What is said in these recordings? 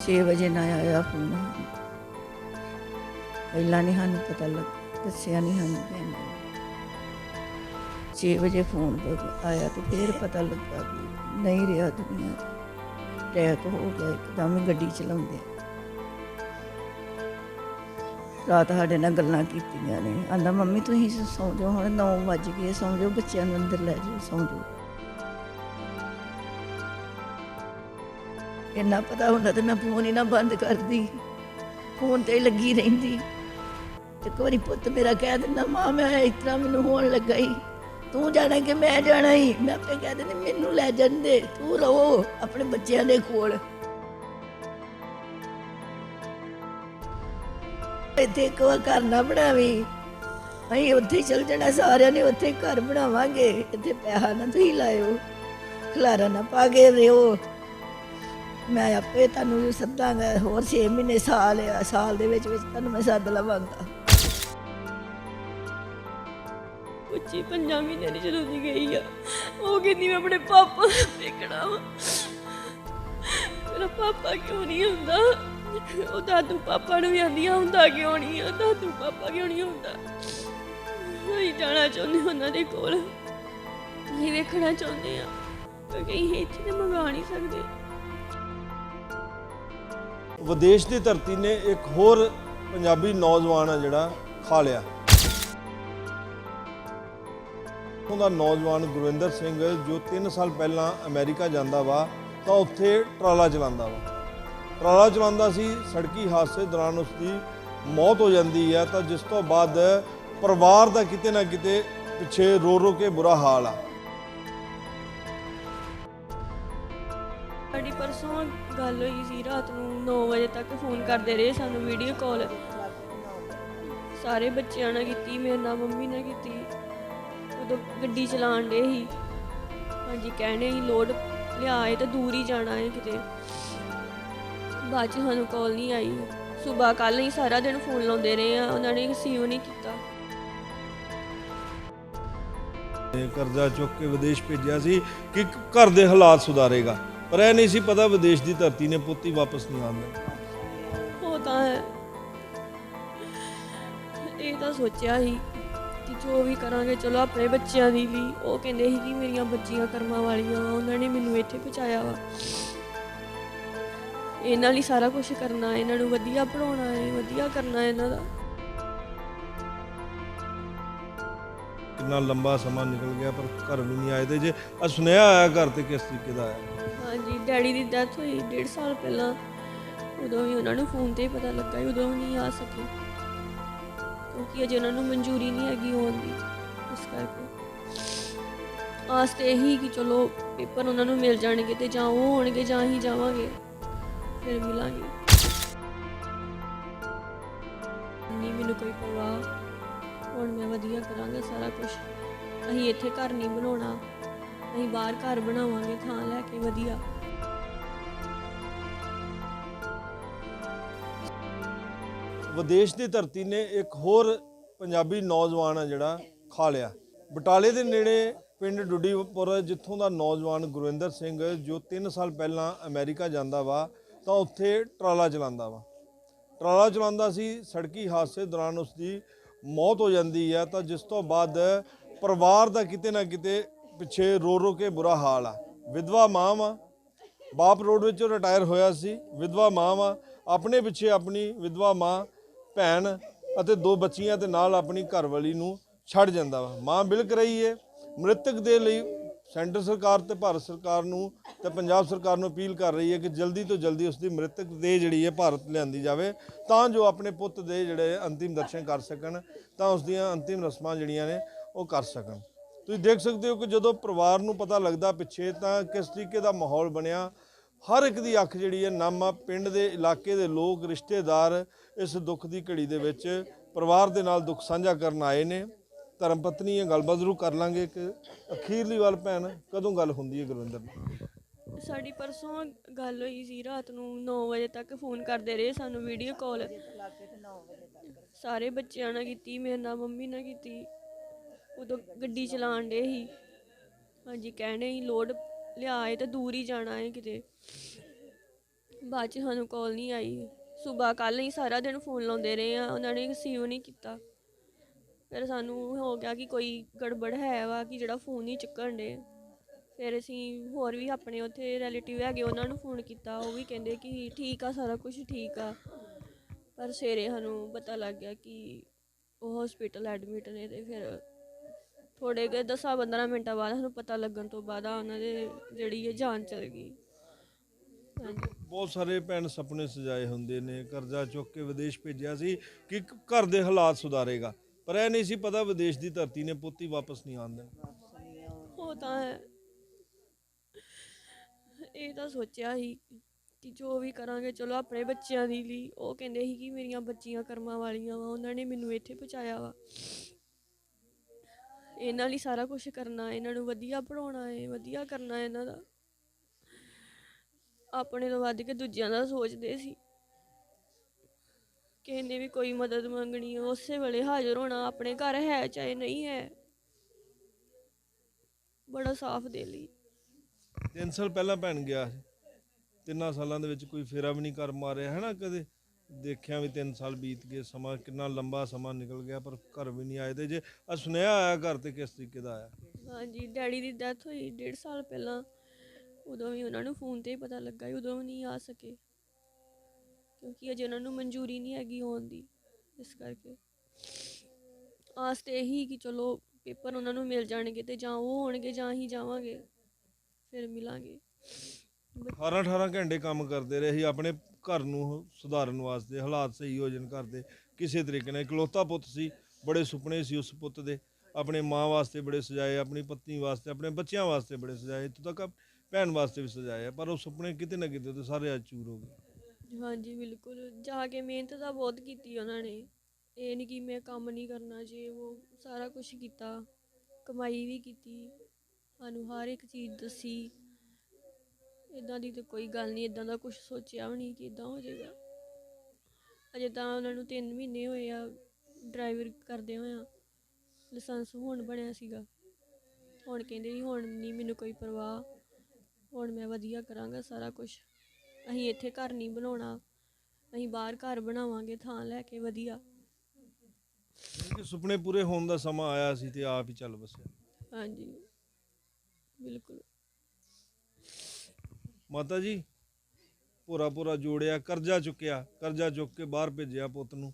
ਛੇ ਵਜੇ ਨਾ ਆਇਆ ਫੋਨ ਪਹਿਲਾਂ ਨਹੀਂ ਸਾਨੂੰ ਪਤਾ ਲੱਗ, ਦੱਸਿਆ ਨਹੀਂ ਸਾਨੂੰ ਭੈਣ ਨੇ। 6 ਵਜੇ ਫੋਨ ਆਇਆ ਤੇ ਫਿਰ ਪਤਾ ਲੱਗਾ ਕਿ ਨਹੀਂ ਰਿਹਾ ਦੁਨੀਆ 'ਚ। ਹੋ ਗਿਆ, ਇੱਕਦਮ ਹੀ ਗੱਡੀ ਚਲਾਉਂਦੇ ਰਾਤ ਸਾਡੇ ਨਾਲ ਗੱਲਾਂ ਕੀਤੀਆਂ ਨੇ। ਆਂਦਾ, ਮੰਮੀ, ਤੁਸੀਂ ਸੌਂ ਜਾਓ, ਹੁਣ 9 ਵੱਜ ਗਏ, ਸੌਂ ਜਾਓ, ਬੱਚਿਆਂ ਨੂੰ ਅੰਦਰ ਲੈ ਜਾਓ, ਸੌਂ ਜਾਓ। ਇੰਨਾ ਪਤਾ ਹੁੰਦਾ ਤੇ ਮੈਂ ਫੋਨ ਹੀ ਨਾ ਬੰਦ ਕਰਦੀ। ਫੋਨ ਤੇ ਹੀ ਲੱਗੀ ਰਹਿੰਦੀ। ਤੇ ਇੱਕ ਪੁੱਤ ਮੇਰਾ ਕਹਿ ਦਿੰਦਾ, ਮਾਂ, ਮੈਂ ਇਸ ਮੈਨੂੰ ਹੋਣ ਲੱਗਾ ਹੀ ਤੂੰ ਜਾਣਾ ਕਿ ਮੈਂ ਜਾਣਾ ਹੀ ਮੈਂ ਆਪੇ ਕਹਿ ਦਿੰਦੀ, ਮੈਨੂੰ ਲੈ ਜਾਂਦੇ ਤੂੰ ਰਹੋ ਆਪਣੇ ਬੱਚਿਆਂ ਦੇ ਕੋਲ। ਇੱਥੇ ਇੱਕ ਵਾਰ ਘਰ ਨਾ ਬਣਾਵੀਂ। ਅਸੀਂ ਉੱਥੇ ਹੀ ਚਲ ਜਾਣਾ, ਸਾਰਿਆਂ ਨੇ ਉੱਥੇ ਘਰ ਬਣਾਵਾਂਗੇ। ਇੱਥੇ ਪੈਸਾ ਨਾ ਤੁਸੀਂ ਲਾਇਓ, ਖਲਾਰਾ ਨਾ ਪਾ ਕੇ ਰਿਓ ਮੈਂ ਆਪੇ ਤੁਹਾਨੂੰ ਸੱਦਾਂਗਾ, ਹੋਰ 6 ਮਹੀਨੇ ਸਾਲ ਆ ਸਾਲ ਦੇ ਵਿੱਚ ਵਿੱਚ ਤੁਹਾਨੂੰ ਮੈਂ ਸੱਦ ਲਵਾਂਗਾ। ਉੱਚੀ ਪੰਜਾਂ ਮਹੀਨੇ ਦੀ ਜਦੋਂ ਦੀ ਗਈ ਆ, ਉਹ ਕਹਿੰਦੀ ਮੈਂ ਆਪਣੇ ਪਾਪਾ ਨੂੰ ਦੇਖਣਾ ਵਾ। ਮੇਰਾ ਪਾਪਾ ਕਿਉਂ ਨਹੀਂ ਹੁੰਦਾ? ਉਹ ਦਾਦੂ ਪਾਪਾ ਨੂੰ ਵੀ ਆਂਦੀਆਂ ਹੁੰਦਾ, ਕਿਉਂ ਨਹੀਂ ਆ? ਦਾਦੂ ਪਾਪਾ ਕਿਉਂ ਨਹੀਂ ਹੁੰਦਾ? ਅਸੀਂ ਜਾਣਾ ਚਾਹੁੰਦੇ ਉਹਨਾਂ ਦੇ ਕੋਲ। ਅਸੀਂ ਵੇਖਣਾ ਚਾਹੁੰਦੇ ਆ ਕਿਉਂਕਿ ਅਸੀਂ ਇੱਥੇ ਤੇ ਮੰਗਾ ਨਹੀਂ ਸਕਦੇ। ਵਿਦੇਸ਼ ਦੀ ਧਰਤੀ ਨੇ ਇੱਕ ਹੋਰ ਪੰਜਾਬੀ ਨੌਜਵਾਨ ਆ ਜਿਹੜਾ ਖਾ ਲਿਆ। ਉਹਦਾ ਨੌਜਵਾਨ ਗੁਰਵਿੰਦਰ ਸਿੰਘ, ਜੋ 3 ਸਾਲ ਪਹਿਲਾਂ ਅਮਰੀਕਾ ਜਾਂਦਾ ਵਾ, ਤਾਂ ਉੱਥੇ ਟਰਾਲਾ ਚਲਾਉਂਦਾ ਵਾ। ਟਰਾਲਾ ਚਲਾਉਂਦਾ ਸੀ, ਸੜਕੀ ਹਾਦਸੇ ਦੌਰਾਨ ਉਸ ਦੀ ਮੌਤ ਹੋ ਜਾਂਦੀ ਹੈ ਤਾਂ ਜਿਸ ਤੋਂ ਬਾਅਦ ਪਰਿਵਾਰ ਦਾ ਕਿਤੇ ਨਾ ਕਿਤੇ ਪਿੱਛੇ ਰੋ ਰੋ ਕੇ ਬੁਰਾ ਹਾਲ ਆ। ਪਰਸੋਂ ਗੱਲ ਹੋਈ ਸੀ ਰਾਤ ਨੂੰ 9 ਵਜੇ ਤੱਕ ਫੋਨ ਕਰਦੇ ਰਹੇ ਸਾਨੂੰ ਵੀਡੀਓ ਕਾਲ ਸਾਰੇ ਬੱਚਿਆਂ ਨਾਲ ਕੀਤੀ, ਮੇਰੇ ਨਾਲ ਮੰਮੀ ਨਾਲ ਕੀਤੀ। ਉਦੋਂ ਗੱਡੀ ਚਲਾਉਣ ਦੇ ਸੀ। ਹਾਂਜੀ, ਕਹਿਣੇ ਸੀ, ਲੋਡ ਲਿਆਏ ਤਾਂ ਦੂਰ ਹੀ ਜਾਣਾ ਹੈ ਕਿਤੇ। ਬਾਅਦ ਚ ਸਾਨੂੰ ਕਾਲ ਨਹੀਂ ਆਈ। ਸਵੇਰ ਕੱਲ ਹੀ ਸਾਰਾ ਦਿਨ ਫੋਨ ਲਾਉਂਦੇ ਰਹੇ ਆ, ਉਹਨਾਂ ਨੇ ਰਿਸੀਵ ਨਹੀਂ ਕੀਤਾ। ਕਰਜ਼ਾ ਚੁੱਕ ਕੇ ਵਿਦੇਸ਼ ਭੇਜਿਆ ਸੀ ਕਿ ਘਰ ਦੇ ਹਾਲਾਤ ਸੁਧਾਰੇਗਾ। ਪਰ ਇਹ ਨਹੀਂ ਸੀ ਪਤਾ ਵਿਦੇਸ਼ ਦੀ ਧਰਤੀ ਨੇ ਪੁੱਤੀ ਵਾਪਸ ਨਹੀਂ ਆਉਂਦੇ। ਉਹ ਤਾਂ ਹੈ। ਇਹ ਤਾਂ ਸੋਚਿਆ ਸੀ ਕਿ ਜੋ ਵੀ ਕਰਾਂਗੇ ਚਲੋ ਆਪਣੇ ਬੱਚਿਆਂ ਦੀ ਲਈ ਉਹ ਕਹਿੰਦੇ ਸੀ ਕਿ ਮੇਰੀਆਂ ਬੱਚੀਆਂ ਕਰਮਾਂ ਵਾਲੀਆਂ ਵਾ ਉਹਨਾਂ ਨੇ ਮੈਨੂੰ ਇੱਥੇ ਪਹੁੰਚਾਇਆ ਵਾ। ਇਹਨਾਂ ਲਈ ਸਾਰਾ ਕੁਝ ਕਰਨਾ ਹੈ ਇਹਨਾਂ ਨੂੰ ਵਧੀਆ ਪੜਾਉਣਾ ਹੈ ਵਧੀਆ ਕਰਨਾ ਹੈ ਇਹਨਾਂ ਦਾ। ਕਿੰਨਾ ਲੰਬਾ ਸਮਾਂ ਨਿਕਲ ਗਿਆ ਪਰ ਘਰ ਵੀ ਨਹੀਂ ਆਏ ਤੇ ਜੇ ਆ ਸੁਨੇਹਾ ਆਇਆ ਘਰ ਤੇ ਕਿਸ ਤਰੀਕੇ ਦਾ ਆਇਆ? ਹਾਂਜੀ, ਡੈਡੀ ਦੀ ਡੈਥ ਹੋਈ ਡੇਢ ਸਾਲ ਪਹਿਲਾਂ। ਉਦੋਂ ਵੀ ਉਹਨਾਂ ਨੂੰ ਫੋਨ ਤੇ ਹੀ ਪਤਾ ਲੱਗਾ ਉਦੋਂ ਨਹੀਂ ਆ ਸਕੇ। ਕਿਉਂਕਿ ਅਜੇ ਉਹਨਾਂ ਨੂੰ ਮਨਜ਼ੂਰੀ ਨਹੀਂ ਹੈਗੀ ਆਉਣ ਦੀ, ਇਸ ਕਰਕੇ। ਆਸ ਤੇ ਇਹੀ ਕਿ ਚਲੋ ਪੇਪਰ ਉਹਨਾਂ ਨੂੰ ਮਿਲ ਜਾਣਗੇ ਤੇ ਜਾਂ ਉਹ ਹੋਣਗੇ ਜਾਂ ਹੀ ਜਾਵਾਂਗੇ, ਫਿਰ ਮਿਲਾਂਗੇ। ਨਹੀਂ, ਮੈਨੂੰ ਕੋਈ ਪਰਵਾਹ। ਹੁਣ ਮੈਂ ਵਧੀਆ ਕਰਾਂਗਾ ਸਾਰਾ ਕੁਝ ਅਸੀਂ ਇੱਥੇ ਘਰ ਨਹੀਂ ਬਣਾਉਣਾ। ਅਸੀਂ ਬਾਹਰ ਘਰ ਬਣਾਵਾਂਗੇ, ਥਾਂ ਲੈ ਕੇ, ਵਧੀਆ। ਵਿਦੇਸ਼ ਦੀ ਧਰਤੀ ਨੇ ਇੱਕ ਹੋਰ ਪੰਜਾਬੀ ਨੌਜਵਾਨ ਆ ਜਿਹੜਾ ਖਾ ਲਿਆ। ਬਟਾਲੇ ਦੇ ਨੇੜੇ ਪਿੰਡ ਡੁੱਡੀਪੁਰ, ਜਿੱਥੋਂ ਦਾ ਨੌਜਵਾਨ ਗੁਰਵਿੰਦਰ ਸਿੰਘ, ਜੋ 3 ਸਾਲ ਪਹਿਲਾਂ ਅਮਰੀਕਾ ਜਾਂਦਾ ਵਾ, ਤਾਂ ਉੱਥੇ ਟਰਾਲਾ ਚਲਾਉਂਦਾ ਵਾ। ਟਰਾਲਾ ਚਲਾਉਂਦਾ ਸੀ, ਸੜਕੀ ਹਾਦਸੇ ਦੌਰਾਨ ਉਸ ਦੀ ਮੌਤ ਹੋ ਜਾਂਦੀ ਹੈ ਤਾਂ ਜਿਸ ਤੋਂ ਬਾਅਦ ਪਰਿਵਾਰ ਦਾ ਕਿਤੇ ਨਾ ਕਿਤੇ ਪਿੱਛੇ ਰੋ ਰੋ ਕੇ ਬੁਰਾ ਹਾਲ ਆ। ਵਿਧਵਾ ਮਾਂ ਵਾ। ਬਾਪ ਰੋਡ ਵਿੱਚੋਂ ਰਿਟਾਇਰ ਹੋਇਆ ਸੀ। ਵਿਧਵਾ ਮਾਂ ਵਾ। ਆਪਣੇ ਪਿੱਛੇ ਆਪਣੀ ਵਿਧਵਾ ਮਾਂ, ਭੈਣ ਅਤੇ ਦੋ ਬੱਚੀਆਂ ਦੇ ਨਾਲ ਆਪਣੀ ਘਰਵਾਲੀ ਨੂੰ ਛੱਡ ਜਾਂਦਾ ਵਾ। ਮਾਂ ਬਿਲਕ ਰਹੀ ਹੈ ਮ੍ਰਿਤਕ ਦੇ ਲਈ ਸੈਂਟਰ ਸਰਕਾਰ ਤੇ ਭਾਰਤ ਸਰਕਾਰ ਨੂੰ ਤੇ ਪੰਜਾਬ ਸਰਕਾਰ ਨੂੰ ਅਪੀਲ ਕਰ ਰਹੀ ਹੈ ਕਿ ਜਲਦੀ ਤੋਂ ਜਲਦੀ ਉਸ ਦੀ ਮ੍ਰਿਤਕ ਦੇ ਜਿਹੜੀ ਹੈ ਭਾਰਤ ਲਿਆਂਦੀ ਜਾਵੇ। ਤਾਂ ਜੋ ਆਪਣੇ ਪੁੱਤ ਦੇ ਜਿਹੜੇ ਅੰਤਿਮ ਦਰਸ਼ਨ ਕਰ ਸਕਣ, ਤਾਂ ਉਸ ਦੀਆਂ ਅੰਤਿਮ ਰਸਮਾਂ ਜਿਹੜੀਆਂ ਨੇ ਉਹ ਕਰ ਸਕਣ। ਤੁਸੀਂ ਦੇਖ ਸਕਦੇ ਹੋ ਕਿ ਜਦੋਂ ਪਰਿਵਾਰ ਨੂੰ ਪਤਾ ਲੱਗਦਾ ਪਿੱਛੇ ਤਾਂ ਕਿਸ ਤਰੀਕੇ ਦਾ ਮਾਹੌਲ ਬਣਿਆ, ਹਰ ਇੱਕ ਦੀ ਅੱਖ ਜਿਹੜੀ ਹੈ ਨਾਮਾ ਪਿੰਡ ਦੇ ਇਲਾਕੇ ਦੇ ਲੋਕ, ਰਿਸ਼ਤੇਦਾਰ ਇਸ ਦੁੱਖ ਦੀ ਘੜੀ ਦੇ ਵਿੱਚ ਪਰਿਵਾਰ ਦੇ ਨਾਲ ਦੁੱਖ ਸਾਂਝਾ ਕਰਨ ਆਏ ਨੇ। ਧਰਮ ਪਤਨੀ ਹੈ, ਗੱਲਬਾਤ ਜ਼ਰੂਰ ਕਰ ਲਾਂਗੇ ਕਿ ਅਖੀਰਲੀ ਵੱਲ ਭੈਣ, ਕਦੋਂ ਗੱਲ ਹੁੰਦੀ ਹੈ ਗੁਰਵਿੰਦਰ ਨਾਲ? ਸਾਡੀ ਪਰਸੋਂ ਗੱਲ ਹੋਈ ਸੀ ਰਾਤ ਨੂੰ 9 ਵਜੇ ਤੱਕ ਫੋਨ ਕਰਦੇ ਰਹੇ ਸਾਨੂੰ ਵੀਡੀਓ ਕਾਲ ਸਾਰੇ ਬੱਚਿਆਂ ਨਾਲ ਕੀਤੀ, ਮੇਰੇ ਨਾਲ ਮੰਮੀ ਨਾਲ ਕੀਤੀ। ਉਦੋਂ ਗੱਡੀ ਚਲਾਉਣ ਡੇ ਸੀ। ਹਾਂਜੀ, ਕਹਿਣੇ ਸੀ, ਲੋਡ ਲਿਆਏ ਤਾਂ ਦੂਰ ਹੀ ਜਾਣਾ ਹੈ ਕਿਤੇ। ਬਾਅਦ ਚ ਸਾਨੂੰ ਕਾਲ ਨਹੀਂ ਆਈ। ਸਵੇਰ ਕੱਲ ਹੀ ਸਾਰਾ ਦਿਨ ਫੋਨ ਲਾਉਂਦੇ ਰਹੇ ਆ, ਉਹਨਾਂ ਨੇ ਰਿਸੀਵ ਨਹੀਂ ਕੀਤਾ। ਫਿਰ ਸਾਨੂੰ ਹੋ ਗਿਆ ਕਿ ਕੋਈ ਗੜਬੜ ਹੈ ਵਾ ਕਿ ਜਿਹੜਾ ਫੋਨ ਨਹੀਂ ਚੁੱਕਣ ਡੇ ਫਿਰ ਅਸੀਂ ਹੋਰ ਵੀ ਆਪਣੇ ਉੱਥੇ ਰਿਲੇਟਿਵ ਹੈਗੇ, ਉਹਨਾਂ ਨੂੰ ਫੋਨ ਕੀਤਾ। ਉਹ ਵੀ ਕਹਿੰਦੇ ਕਿ ਠੀਕ ਆ, ਸਾਰਾ ਕੁਝ ਠੀਕ ਆ। ਪਰ ਸਵੇਰੇ ਸਾਨੂੰ ਪਤਾ ਲੱਗ ਗਿਆ ਕਿ ਉਹ ਹਸਪੀਟਲ ਐਡਮਿਟ ਨੇ ਤੇ ਫਿਰ ਥੋੜੇ ਕੁ 10 15 ਮਿੰਟਾਂ ਬਾਅਦ ਸਾਨੂੰ ਪਤਾ ਲੱਗਣ ਤੋਂ ਬਾਅਦ ਆ ਉਹਨਾਂ ਦੇ ਜਿਹੜੀ ਇਹ ਜਾਨ ਚਲ ਗਈ। ਹਾਂਜੀ। ਬਹੁਤ ਸਾਰੇ ਭੈਣ ਸੁਪਨੇ ਸਜਾਏ ਹੁੰਦੇ ਨੇ ਕਰਜ਼ਾ ਚੁੱਕ ਕੇ ਵਿਦੇਸ਼ ਭੇਜਿਆ ਸੀ ਕਿ ਘਰ ਦੇ ਹਾਲਾਤ ਸੁਧਾਰੇਗਾ ਪਰ ਇਹ ਨਹੀਂ ਸੀ ਪਤਾ ਵਿਦੇਸ਼ ਦੀ ਧਰਤੀ ਨੇ ਪੁੱਤ ਵਾਪਸ ਨਹੀਂ ਆਉਣ ਦੇਣਾ। ਉਹ ਤਾਂ ਹੈ। ਇਹ ਤਾਂ ਸੋਚਿਆ ਸੀ ਕਿ ਜੋ ਵੀ ਕਰਾਂਗੇ ਚਲੋ ਆਪਣੇ ਬੱਚਿਆਂ ਦੀ ਲਈ ਉਹ ਕਹਿੰਦੇ ਸੀ ਕਿ ਮੇਰੀਆਂ ਬੱਚੀਆਂ ਕਰਮਾਂ ਵਾਲੀਆਂ ਵਾ ਉਹਨਾਂ ਨੇ ਮੈਨੂੰ ਇੱਥੇ ਪਹੁੰਚਾਇਆ ਵਾ। ਇਹਨਾਂ ਲਈ ਸਾਰਾ ਕੁਝ ਕਰਨਾ, ਇਹਨਾਂ ਨੂੰ ਵਧੀਆ ਪੜਾਉਣਾ ਹੈ ਵਧੀਆ ਕਰਨਾ ਇਹਨਾਂ ਦਾ। ਆਪਣੇ ਤੋਂ ਵੱਧ ਕੇ ਦੂਜਿਆਂ ਦਾ ਸੋਚਦੇ ਸੀ। ਕਿਸੇ ਨੇ ਵੀ ਕੋਈ ਮਦਦ ਮੰਗਣੀ ਉਸੇ ਵੇਲੇ ਹਾਜ਼ਰ ਹੋਣਾ, ਆਪਣੇ ਘਰ ਹੈ ਚਾਹੇ ਨਹੀਂ ਹੈ। ਬੜਾ ਸਾਫ਼ ਦੇ ਲਈ ਤਿੰਨ ਸਾਲ ਪਹਿਲਾਂ ਭੈਣ ਗਿਆ ਤਿੰਨਾਂ ਸਾਲਾਂ ਦੇ ਵਿੱਚ ਕੋਈ ਫੇਰਾ ਵੀ ਨਹੀਂ ਕਰ ਮਾਰਿਆ ਹੈ ਨਾ ਕਦੇ? ਦੇਖਿਆ ਵੀ ਤਿੰਨ ਸਾਲ ਬੀਤ ਗਏ ਸਮਾਂ ਕਿੰਨਾ ਲੰਬਾ ਸਮਾਂ ਨਿਕਲ ਗਿਆ ਪਰ ਘਰ ਵੀ ਨਹੀਂ ਆਏ ਤੇ ਜੇ ਆ ਸੁਨੇਹਾ ਆਇਆ ਘਰ ਤੇ ਕਿਸ ਤਰੀਕੇ ਦਾ ਆਇਆ? ਹਾਂਜੀ ਡੈਡੀ ਦੀ ਡੈਥ ਹੋਈ ਡੇਢ ਸਾਲ ਪਹਿਲਾਂ ਉਦੋਂ ਵੀ ਉਹਨਾਂ ਨੂੰ ਫੋਨ ਤੇ ਹੀ ਪਤਾ ਲੱਗਾ ਸੀ, ਉਦੋਂ ਵੀ ਨਹੀਂ ਆ ਸਕੇ। ਕਿਉਂਕਿ ਅਜੇ ਉਹਨਾਂ ਨੂੰ ਮਨਜ਼ੂਰੀ ਨਹੀਂ ਹੈਗੀ ਆਉਣ ਦੀ ਇਸ ਕਰਕੇ। ਆਸ ਤੇ ਇਹੀ ਕਿ ਚਲੋ ਪੇਪਰ ਉਹਨਾਂ ਨੂੰ ਮਿਲ ਜਾਣਗੇ ਤੇ ਜਾਂ ਉਹ ਹੋਣਗੇ ਜਾਂ ਹੀ ਜਾਵਾਂਗੇ ਫਿਰ ਮਿਲਾਂਗੇ। 18 18 ਘੰਟੇ ਕੰਮ ਕਰਦੇ ਰਹੇ ਸੀ ਆਪਣੇ ਘਰ ਨੂੰ ਸੁਧਾਰਨ ਵਾਸਤੇ ਹਾਲਾਤ ਸਹੀ ਹੋ ਜਾਣ ਕਰਦੇ ਕਿਸੇ ਤਰੀਕੇ ਨਾਲ। ਇਕਲੌਤਾ ਪੁੱਤ ਸੀ ਬੜੇ ਸੁਪਨੇ ਸੀ ਉਸ ਪੁੱਤ ਦੇ। ਆਪਣੇ ਮਾਂ ਵਾਸਤੇ ਬੜੇ ਸਜਾਏ ਆਪਣੀ ਪਤਨੀ ਵਾਸਤੇ ਆਪਣੇ ਬੱਚਿਆਂ ਵਾਸਤੇ ਬੜੇ ਸਜਾਏ ਇੱਥੋਂ ਤੱਕ ਭੈਣ ਵਾਸਤੇ ਵੀ ਸਜਾਏ ਆ, ਪਰ ਉਹ ਸੁਪਨੇ ਕਿਤੇ ਨਾ ਕਿਤੇ ਤੇ ਸਾਰੇ ਅੱਜ ਚੂਰ ਹੋ ਗਏ। ਹਾਂਜੀ ਬਿਲਕੁਲ। ਜਾ ਕੇ ਮਿਹਨਤ ਤਾਂ ਬਹੁਤ ਕੀਤੀ ਉਹਨਾਂ ਨੇ। ਇਹ ਨਹੀਂ ਕਿ ਮੈਂ ਕੰਮ ਨਹੀਂ ਕਰਨਾ ਜੇ ਉਹ ਸਾਰਾ ਕੁਝ ਕੀਤਾ। ਕਮਾਈ ਵੀ ਕੀਤੀ। ਸਾਨੂੰ ਹਰ ਇੱਕ ਚੀਜ਼ ਦੱਸੀ। ਇਦਾਂ ਦੀ ਤਾਂ ਕੋਈ ਗੱਲ ਨਹੀਂ ਇਦਾਂ ਦਾ ਕੁਝ ਸੋਚਿਆ ਵੀ ਨਹੀਂ ਕਿ ਇਦਾਂ ਹੋ ਜਾਏਗਾ। ਅਜੇ ਤਾਂ ਉਹਨਾਂ ਨੂੰ 3 ਮਹੀਨੇ ਹੋਏ ਆ ਡਰਾਈਵਰ ਕਰਦੇ ਹੋਇਆ ਲਾਇਸੈਂਸ ਹੁਣ ਬਣਿਆ ਸੀਗਾ। ਹੁਣ ਕਹਿੰਦੇ ਸੀ ਹੁਣ ਨਹੀਂ ਮੈਨੂੰ ਕੋਈ ਪਰਵਾਹ ਹੁਣ ਮੈਂ ਵਧੀਆ ਕਰਾਂਗਾ ਸਾਰਾ ਕੁਝ ਅਸੀਂ ਇੱਥੇ ਘਰ ਨਹੀਂ ਬਣਾਉਣਾ ਅਸੀਂ ਬਾਹਰ ਘਰ ਬਣਾਵਾਂਗੇ ਥਾਂ ਲੈ ਕੇ ਵਧੀਆ। ਕਿ ਸੁਪਨੇ ਪੂਰੇ ਹੋਣ ਦਾ ਸਮਾਂ ਆਇਆ ਸੀ ਤੇ ਆਪ ਹੀ ਚੱਲ ਵਸਿਆ। ਹਾਂਜੀ ਬਿਲਕੁਲ। ਮਾਤਾ ਜੀ, ਪੂਰਾ ਪੂਰਾ ਜੋੜਿਆ, ਕਰਜ਼ਾ ਚੁੱਕਿਆ, ਕਰਜ਼ਾ ਚੁੱਕ ਕੇ ਬਾਹਰ ਭੇਜਿਆ ਪੁੱਤ ਨੂੰ,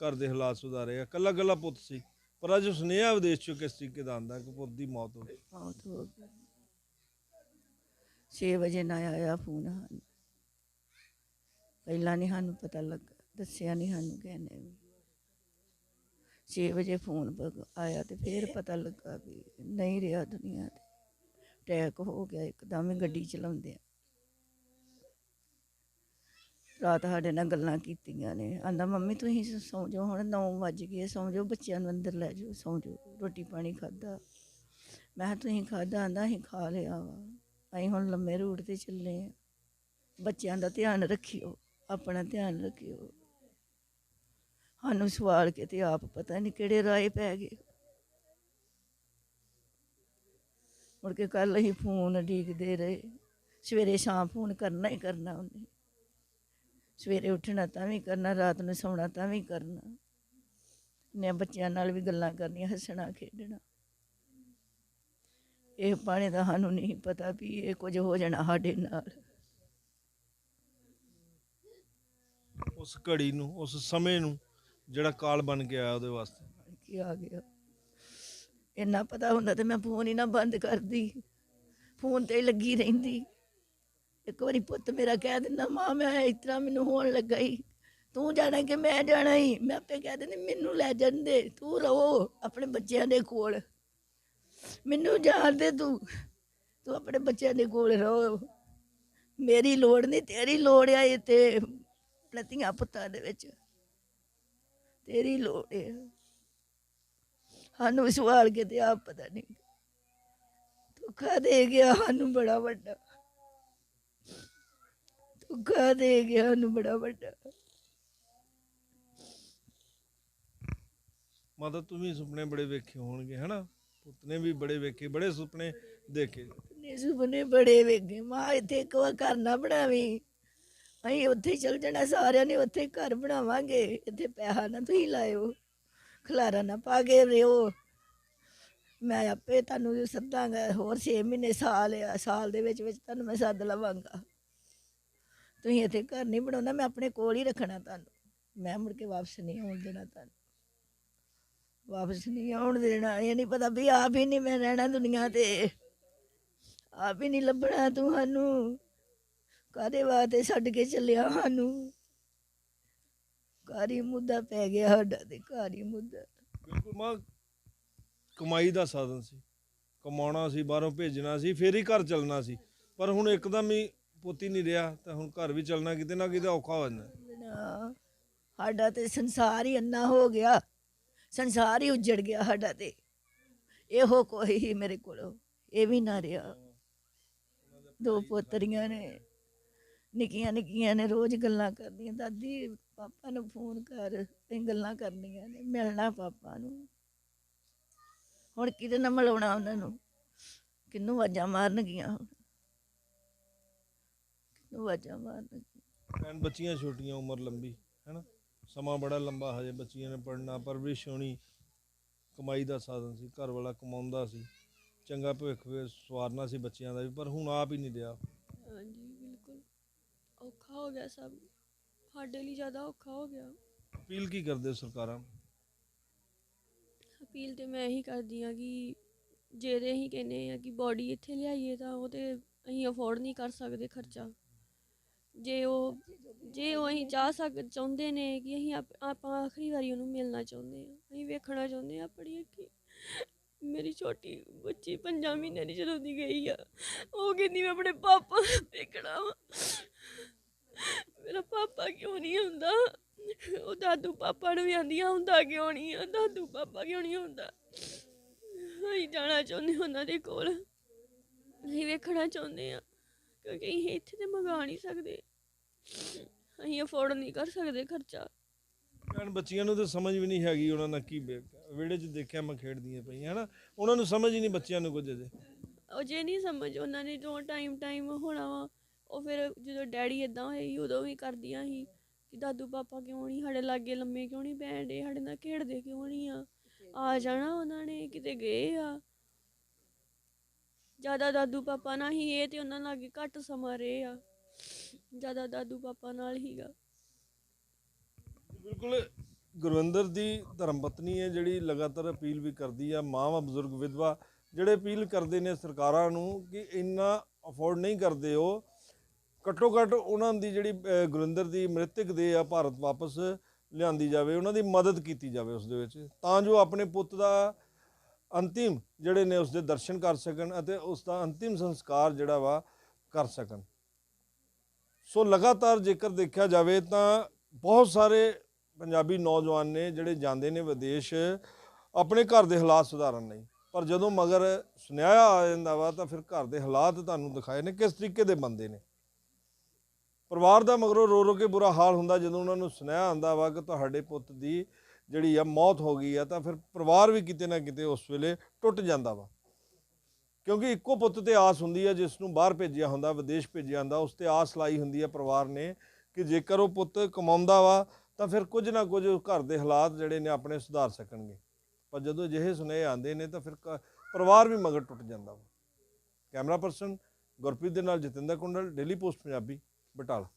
ਘਰ ਦੇ ਹਾਲਾਤ ਸੁਧਾਰੇ ਆ। ਕੱਲਾ ਕੱਲਾ ਪੁੱਤ ਸੀ, ਪਰ ਅੱਜ ਸੁਨੇਹਾ ਵਿਦੇਸ਼ ਚੋਂ ਕਿਸ ਤਰੀਕੇ ਦਾ ਆਂਦਾ ਕਿ ਪੁੱਤ ਦੀ ਮੌਤ ਹੋ ਗਈ। ਮੌਤ ਹੋ ਗਈ। 6 ਵਜੇ ਨਾ ਆਇਆ ਫੋਨ ਪਹਿਲਾਂ ਨਹੀਂ ਸਾਨੂੰ ਪਤਾ ਲੱਗਾ, ਦੱਸਿਆ ਨਹੀਂ ਸਾਨੂੰ ਕਹਿੰਦੇ ਨੇ ਵੀ। 6 ਵਜੇ ਫੋਨ ਆਇਆ ਤੇ ਫਿਰ ਪਤਾ ਲੱਗਾ ਵੀ ਨਹੀਂ ਰਿਹਾ ਦੁਨੀਆ ਤੇ। ਅਟੈਕ ਹੋ ਗਿਆ, ਇੱਕਦਮ ਹੀ ਗੱਡੀ ਚਲਾਉਂਦੇ ਆ। ਰਾਤ ਸਾਡੇ ਨਾਲ ਗੱਲਾਂ ਕੀਤੀਆਂ ਨੇ। ਆਂਦਾ, ਮੰਮੀ, ਤੁਸੀਂ ਸ- ਸੌਂ ਜਾਓ, ਹੁਣ 9 ਵੱਜ ਗਏ, ਸੌਂ ਜਾਓ, ਬੱਚਿਆਂ ਨੂੰ ਅੰਦਰ ਲੈ ਜਾਓ, ਸੌਂ ਜਾਓ, ਰੋਟੀ ਪਾਣੀ ਖਾਦਾ ਮੈਂ ਕਿਹਾ, ਤੁਸੀਂ ਖਾਦਾ ਆਂਦਾ, ਅਸੀਂ ਖਾ ਲਿਆ ਵਾ। ਅਸੀਂ ਹੁਣ ਲੰਮੇ ਰੂਟ ਤੇ ਚੱਲੇ ਆ। ਬੱਚਿਆਂ ਦਾ ਧਿਆਨ ਰੱਖਿਓ, ਆਪਣਾ ਧਿਆਨ ਰੱਖਿਓ। ਸਾਨੂੰ ਸਵਾਲ ਕੇ ਤੇ ਆਪ ਪਤਾ ਨਹੀਂ ਕਿਹੜੇ ਰਾਏ ਪੈ ਗਏ। ਮੁੜ ਕੇ ਕੱਲ ਅਸੀਂ ਫੋਨ ਉਡੀਕਦੇ ਰਹੇ। ਸਵੇਰੇ ਸ਼ਾਮ ਫੋਨ ਕਰਨਾ ਹੀ ਕਰਨਾ ਉਹਨੇ। ਸਵੇਰੇ ਉੱਠਣਾ ਤਾਂ ਵੀ ਕਰਨਾ ਰਾਤ ਨੂੰ ਸੌਣਾ ਤਾਂ ਵੀ ਕਰਨਾ। ਨੇ ਬੱਚਿਆਂ ਨਾਲ ਵੀ ਗੱਲਾਂ ਕਰਨੀਆਂ ਹੱਸਣਾ ਖੇਡਣਾ। ਇਹ ਪਾਣੇ ਦਾ ਸਾਨੂੰ ਨਹੀਂ ਪਤਾ ਵੀ ਇਹ ਕੁਝ ਹੋ ਜਾਣਾ ਸਾਡੇ ਨਾਲ। ਉਸ ਘੜੀ ਨੂੰ ਉਸ ਸਮੇਂ ਨੂੰ ਜਿਹੜਾ ਕਾਲ ਬਣ ਕੇ ਆਇਆ ਉਹਦੇ ਵਾਸਤੇ। ਕੀ ਆ ਗਿਆ? ਇੰਨਾ ਪਤਾ ਹੁੰਦਾ ਤੇ ਮੈਂ ਫੋਨ ਹੀ ਨਾ ਬੰਦ ਕਰਦੀ। ਫੋਨ ਤੇ ਹੀ ਲੱਗੀ ਰਹਿੰਦੀ। ਇੱਕ ਵਾਰੀ ਪੁੱਤ ਮੇਰਾ ਕਹਿ ਦਿੰਦਾ, ਮਾਂ, ਮੈਂ ਇਸ ਤਰ੍ਹਾਂ ਮੈਨੂੰ ਹੋਣ ਲੱਗਾ ਹੀ ਤੂੰ ਜਾਣਾ ਕਿ ਮੈਂ ਜਾਣਾ ਹੀ ਮੈਂ ਆਪੇ ਕਹਿ ਦਿੰਦੀ, ਮੈਨੂੰ ਲੈ ਜਾਣ ਦੇ, ਤੂੰ ਰਹੋ ਆਪਣੇ ਬੱਚਿਆਂ ਦੇ ਕੋਲ। ਮੈਨੂੰ ਜਾਣ ਦੇ ਤੂੰ। ਤੂੰ ਆਪਣੇ ਬੱਚਿਆਂ ਦੇ ਕੋਲ ਰਹੋ ਮੇਰੀ ਲੋੜ ਨਹੀਂ ਤੇਰੀ ਲੋੜ ਆ ਇਹ ਤੇ ਆਪਣੇ ਧੀਆਂ ਪੁੱਤਾਂ ਦੇ ਵਿੱਚ। ਤੇਰੀ ਲੋੜ ਹੈ ਸਾਨੂੰ ਸਵਾਲ ਕਿਤੇ ਆਪ ਪਤਾ ਨਹੀਂ ਧੋਖਾ ਦੇ ਗਿਆ ਸਾਨੂੰ ਬੜਾ ਵੱਡਾ। ਧੋਖਾ ਦੇ ਗਿਆ ਸਾਨੂੰ ਬੜਾ ਵੱਡਾ। ਮਾਤਾ ਤੂੰ ਵੀ ਸੁਪਨੇ ਬੜੇ ਵੇਖੇ ਹੋਣਗੇ ਹਨਾ? ਪੁੱਤ ਨੇ ਵੀ ਬੜੇ ਵੇਖੇ ਬੜੇ ਸੁਪਨੇ ਦੇਖੇ। ਨੇ ਸੁਪਨੇ ਬੜੇ ਵੇਗੇ ਮਾਂ ਇੱਥੇ ਇੱਕ ਵਾਰ ਘਰ ਨਾ ਬਣਾਵੀਂ। ਅਸੀਂ ਉੱਥੇ ਚਲ ਜਾਣਾ ਸਾਰਿਆਂ ਨੇ ਉੱਥੇ ਘਰ ਬਣਾਵਾਂਗੇ। ਇੱਥੇ ਪੈਸਾ ਨਾ ਤੁਸੀਂ ਲਾਇਓ ਖਲਾਰਾ ਨਾ ਪਾ ਕੇ ਰਿਓ। ਮੈਂ ਆਪੇ ਤੁਹਾਨੂੰ ਸੱਦਾਂਗਾ ਹੋਰ 6 ਮਹੀਨੇ ਸਾਲ ਆ ਸਾਲ ਦੇ ਵਿੱਚ ਵਿੱਚ ਤੁਹਾਨੂੰ ਮੈਂ ਸੱਦ ਲਵਾਂਗਾ। ਤੁਸੀਂ ਇੱਥੇ ਘਰ ਨਹੀਂ ਬਣਾਉਣਾ ਮੈਂ ਆਪਣੇ ਕੋਲ ਹੀ ਰੱਖਣਾ ਤੁਹਾਨੂੰ। ਮੈਂ ਮੁੜ ਕੇ ਵਾਪਸ ਨਹੀਂ ਆਉਣ ਦੇਣਾ ਤੁਹਾਨੂੰ। ਵਾਪਸ ਨਹੀਂ ਆਉਣ ਦੇਣਾ, ਇਹ ਨਹੀਂ ਪਤਾ ਵੀ ਆਪ ਹੀ ਨਹੀਂ ਮੈਂ ਰਹਿਣਾ ਦੁਨੀਆ ਤੇ। ਆਪ ਹੀ ਨਹੀਂ ਲੱਭਣਾ ਤੁਹਾਨੂੰ ਕਾਦੇ ਵਾਸਤੇ ਛੱਡ ਕੇ ਚੱਲਿਆ ਸਾਨੂੰ? ਕਾਰੀ ਮੁੱਦਾ ਪੈ ਗਿਆ ਸਾਡਾ ਤੇ ਕਾਰੀ ਮੁੱਦਾ। ਬਿਲਕੁਲ, ਮਾਂ ਕਮਾਈ ਦਾ ਸਾਧਨ ਸੀ। ਕਮਾਉਣਾ ਸੀ, ਬਾਹਰੋਂ ਭੇਜਣਾ ਸੀ, ਫੇਰ ਹੀ ਘਰ ਚੱਲਣਾ ਸੀ। ਪਰ ਹੁਣ ਇੱਕਦਮ ਹੀ ਪੋਤੀ ਨਹੀਂ ਰਿਹਾ ਤਾਂ ਹੁਣ ਘਰ ਵੀ ਚੱਲਣਾ ਕਿਤੇ ਨਾ ਕਿਤੇ ਔਖਾ ਹੋ ਜਾਂਦਾ। ਨਾ, ਸਾਡਾ ਤੇ ਸੰਸਾਰ ਹੀ ਅੰਨਾ ਹੋ ਗਿਆ। ਸੰਸਾਰ ਹੀ ਉੱਜੜ ਗਿਆ ਸਾਡਾ ਤੇ। ਇਹੋ ਕੋਈ ਹੀ ਮੇਰੇ ਕੋਲ ਇਹ ਵੀ ਨਾ ਰਿਹਾ। ਦੋ ਪੋਤਰੀਆਂ ਨੇ ਨਿੱਕੀਆਂ ਨਿੱਕੀਆਂ ਨੇ ਰੋਜ਼ ਗੱਲਾਂ ਕਰਦੀਆਂ। ਦਾਦੀ ਪਾਪਾ ਨੂੰ ਫੋਨ ਕਰ ਤੇ ਗੱਲਾਂ ਕਰਨੀਆਂ ਨੇ ਮਿਲਣਾ ਪਾਪਾ ਨੂੰ। ਹੁਣ ਕਿਹਦੇ ਨਾਲ ਮਿਲਾਉਣਾ ਉਹਨਾਂ ਨੂੰ? ਕਿੰਨੂੰ ਆਵਾਜ਼ਾਂ ਮਾਰਨਗੀਆਂ ਹੁਣ? ਆਵਾਜ਼ਾਂ ਮਾਰਨਗੀਆਂ ਭੈਣ ਬੱਚੀਆਂ ਛੋਟੀਆਂ ਉਮਰ ਲੰਬੀ ਹੈਨਾ? ਸਮਾਂ ਬੜਾ ਲੰਬਾ ਹਜੇ ਬੱਚੀਆਂ ਨੇ ਪੜਨਾ ਪਰਵਰਿਸ਼ ਹੋਣੀ ਕਮਾਈ ਦਾ ਸਾਧਨ ਸੀ ਘਰ ਵਾਲਾ ਕਮਾਉਂਦਾ ਸੀ। ਚੰਗਾ ਭਵਿੱਖ ਵੀ ਸਵਾਰਨਾ ਸੀ ਬੱਚਿਆਂ ਦਾ ਵੀ ਪਰ ਹੁਣ ਆਪ ਹੀ ਨਹੀਂ ਹਾਂਜੀ ਬਿਲਕੁਲ। ਔਖਾ ਹੋ ਗਿਆ ਸਭ। ਸਾਡੇ ਲਈ ਜ਼ਿਆਦਾ ਔਖਾ ਹੋ ਗਿਆ। ਅਪੀਲ ਕੀ ਕਰਦੇ ਸਰਕਾਰਾਂ? ਅਪੀਲ ਤੇ ਮੈਂ ਇਹੀ ਕਰਦੀ ਆ ਕਿ ਜੇ ਤੇ ਅਸੀਂ ਕਹਿੰਦੇ ਆ ਕਿ ਬੋਡੀ ਇੱਥੇ ਲਿਆਈਏ ਤਾਂ ਉਹ ਤੇ ਅਸੀਂ ਅਫੋਰਡ ਨਹੀਂ ਕਰ ਸਕਦੇ ਖਰਚਾ। ਜੇ ਉਹ ਜੇ ਉਹ ਅਸੀਂ ਜਾ ਸਕ, ਚਾਹੁੰਦੇ ਨੇ ਕਿ ਅਸੀਂ ਆਪ- ਆਪਾਂ ਆਖਰੀ ਵਾਰੀ ਉਹਨੂੰ ਮਿਲਣਾ ਚਾਹੁੰਦੇ ਹਾਂ। ਅਸੀਂ ਵੇਖਣਾ ਚਾਹੁੰਦੇ ਹਾਂ ਆਪਣੀ ਅੱਖੀ। ਮੇਰੀ ਛੋਟੀ ਬੱਚੀ ਪੰਜਾਂ ਮਹੀਨਿਆਂ ਦੀ ਜਦੋਂ ਦੀ ਗਈ ਆ। ਉਹ ਕਹਿੰਦੀ ਮੈਂ ਆਪਣੇ ਪਾਪਾ ਨੂੰ ਵੇਖਣਾ ਵਾ। ਮੇਰਾ ਪਾਪਾ ਕਿਉਂ ਨਹੀਂ ਹੁੰਦਾ ਉਹ ਦਾਦੂ ਪਾਪਾ ਨੂੰ ਵੀ ਆਂਦੀਆਂ ਹੁੰਦਾ ਕਿਉਂ ਨਹੀਂ ਆ? ਦਾਦੂ ਪਾਪਾ ਕਿਉਂ ਨਹੀਂ ਹੁੰਦਾ ਅਸੀਂ ਜਾਣਾ ਚਾਹੁੰਦੇ ਉਹਨਾਂ ਦੇ ਕੋਲ। ਅਸੀਂ ਵੇਖਣਾ ਚਾਹੁੰਦੇ ਆ ਕਿਉਂਕਿ ਅਸੀਂ ਇੱਥੇ ਤੇ ਮੰਗਾ ਨਹੀਂ ਸਕਦੇ। ਅਸੀਂ ਅਫੋਰਡ ਨਹੀਂ ਕਰ ਸਕਦੇ ਖਰਚਾ। ਭੈਣ ਬੱਚੀਆਂ ਨੂੰ ਤਾਂ ਸਮਝ ਵੀ ਨਹੀਂ ਹੈਗੀ ਉਹਨਾਂ ਨਾਲ ਕੀ ਬੇ- ਵਿਹੜੇ 'ਚ ਦੇਖਿਆ ਮੈਂ ਖੇਡਦੀਆਂ ਪਈਆਂ ਹਨਾ? ਉਹਨਾਂ ਨੂੰ ਸਮਝ ਹੀ ਨਹੀਂ ਬੱਚਿਆਂ ਨੂੰ ਕੁਝ ਅਜੇ। ਉਹ ਜੇ ਨਹੀਂ ਸਮਝ ਉਹਨਾਂ ਨੇ ਜੋ ਟਾਈਮ ਟਾਈਮ ਹੋਣਾ ਵਾ ਉਹ ਫਿਰ ਜਦੋਂ ਡੈਡੀ ਇਦਾਂ ਹੋਏ ਸੀ ਉਦੋਂ ਵੀ ਕਰਦੀਆਂ ਸੀ ਕਿ ਦਾਦੂ ਪਾਪਾ ਕਿਉਂ ਨਹੀਂ ਸਾਡੇ ਲਾਗੇ ਲੰਮੇ ਕਿਉਂ ਨਹੀਂ ਬੈਠਦੇ ਸਾਡੇ ਨਾਲ ਖੇਡਦੇ ਕਿਉਂ ਨਹੀਂ ਆ? ਆ ਜਾਣਾ ਉਹਨਾਂ ਨੇ ਕਿਤੇ ਗਏ ਆ। ਜ਼ਿਆਦਾ ਦਾਦੂ ਪਾਪਾ ਨਾਲ ਹੀ ਇਹ ਤੇ ਉਹਨਾਂ ਲਾਗੇ ਘੱਟ ਸਮਾਂ ਰਹੇ ਆ। ਜ਼ਿਆਦਾ ਦਾਦੂ ਪਾਪਾ ਨਾਲ ਹੀਗਾ। ਬਿਲਕੁਲ ਗੁਰਵਿੰਦਰ ਦੀ ਧਰਮ ਪਤਨੀ ਹੈ ਜਿਹੜੀ ਲਗਾਤਾਰ ਅਪੀਲ ਵੀ ਕਰਦੀ ਆ ਮਾਵਾਂ ਬਜ਼ੁਰਗ ਵਿਧਵਾ ਜਿਹੜੇ ਅਪੀਲ ਕਰਦੇ ਨੇ ਸਰਕਾਰਾਂ ਨੂੰ ਕਿ ਇੰਨਾ ਅਫੋਰਡ ਨਹੀਂ ਕਰਦੇ ਉਹ। ਘੱਟੋ ਘੱਟ ਉਹਨਾਂ ਦੀ ਜਿਹੜੀ ਅਹ, ਗੁਰਵਿੰਦਰ ਦੀ ਮ੍ਰਿਤਕ ਦੇ ਆ ਭਾਰਤ ਵਾਪਸ ਲਿਆਂਦੀ ਜਾਵੇ ਉਹਨਾਂ ਦੀ ਮਦਦ ਕੀਤੀ ਜਾਵੇ ਉਸ ਦੇ ਵਿੱਚ। ਤਾਂ ਜੋ ਆਪਣੇ ਪੁੱਤ ਦਾ ਅੰਤਿਮ ਜਿਹੜੇ ਨੇ ਉਸ ਦੇ ਦਰਸ਼ਨ ਕਰ ਸਕਣ ਅਤੇ ਉਸ ਦਾ ਅੰਤਿਮ ਸੰਸਕਾਰ ਜਿਹੜਾ ਵਾ ਕਰ ਸਕਣ। ਸੋ ਲਗਾਤਾਰ ਜੇਕਰ ਦੇਖਿਆ ਜਾਵੇ ਤਾਂ ਬਹੁਤ ਸਾਰੇ ਪੰਜਾਬੀ ਨੌਜਵਾਨ ਨੇ ਜਿਹੜੇ ਜਾਂਦੇ ਨੇ ਵਿਦੇਸ਼, ਆਪਣੇ ਘਰ ਦੇ ਹਾਲਾਤ ਸੁਧਾਰਨ ਲਈ। ਪਰ ਜਦੋਂ ਮਗਰ ਸੁਨੇਹਾ ਆ ਜਾਂਦਾ ਵਾ ਤਾਂ ਫਿਰ ਘਰ ਦੇ ਹਾਲਾਤ ਤੁਹਾਨੂੰ ਦਿਖਾਏ ਨੇ, ਕਿਸ ਤਰੀਕੇ ਦੇ ਬੰਦੇ ਨੇ। ਪਰਿਵਾਰ ਦਾ ਮਗਰੋਂ ਰੋ ਰੋ ਕੇ ਬੁਰਾ ਹਾਲ ਹੁੰਦਾ, ਜਦੋਂ ਉਹਨਾਂ ਨੂੰ ਸੁਨੇਹਾ ਆਂਦਾ ਵਾ ਕਿ ਤੁਹਾਡੇ ਪੁੱਤ ਦੀ ਜਿਹੜੀ ਆ ਮੌਤ ਹੋ ਗਈ ਆ ਤਾਂ ਫਿਰ ਪਰਿਵਾਰ ਵੀ ਕਿਤੇ ਨਾ ਕਿਤੇ ਉਸ ਵੇਲੇ ਟੁੱਟ ਜਾਂਦਾ ਵਾ। ਕਿਉਂਕਿ ਇੱਕੋ ਪੁੱਤ ਤੇ ਆਸ ਹੁੰਦੀ ਹੈ ਜਿਸ ਨੂੰ ਬਾਹਰ ਭੇਜਿਆ ਹੁੰਦਾ, ਵਿਦੇਸ਼ ਭੇਜਿਆ ਹੁੰਦਾ, ਉਸ ਤੇ ਆਸ ਲਾਈ ਹੁੰਦੀ ਹੈ ਪਰਿਵਾਰ ਨੇ ਕਿ ਜੇਕਰ ਉਹ ਪੁੱਤ ਕਮਾਉਂਦਾ ਵਾ, ਤਾਂ ਫਿਰ ਕੁਝ ਨਾ ਕੁਝ ਘਰ ਦੇ ਹਾਲਾਤ ਜਿਹੜੇ ਨੇ ਆਪਣੇ ਸੁਧਾਰ ਸਕਣਗੇ। ਪਰ ਜਦੋਂ ਅਜਿਹੇ ਸੁਨੇਹੇ ਆਉਂਦੇ ਨੇ, ਤਾਂ ਫਿਰ ਕ- ਪਰਿਵਾਰ ਵੀ ਮਗਰ ਟੁੱਟ ਜਾਂਦਾ ਵਾ। ਕੈਮਰਾ ਪਰਸਨ ਗੁਰਪ੍ਰੀਤ ਦੇ ਨਾਲ ਜਤਿੰਦਰ ਕੁੰਡਲ, ਡੇਲੀ ਪੋਸਟ ਪੰਜਾਬੀ, ਬਟਾਲਾ।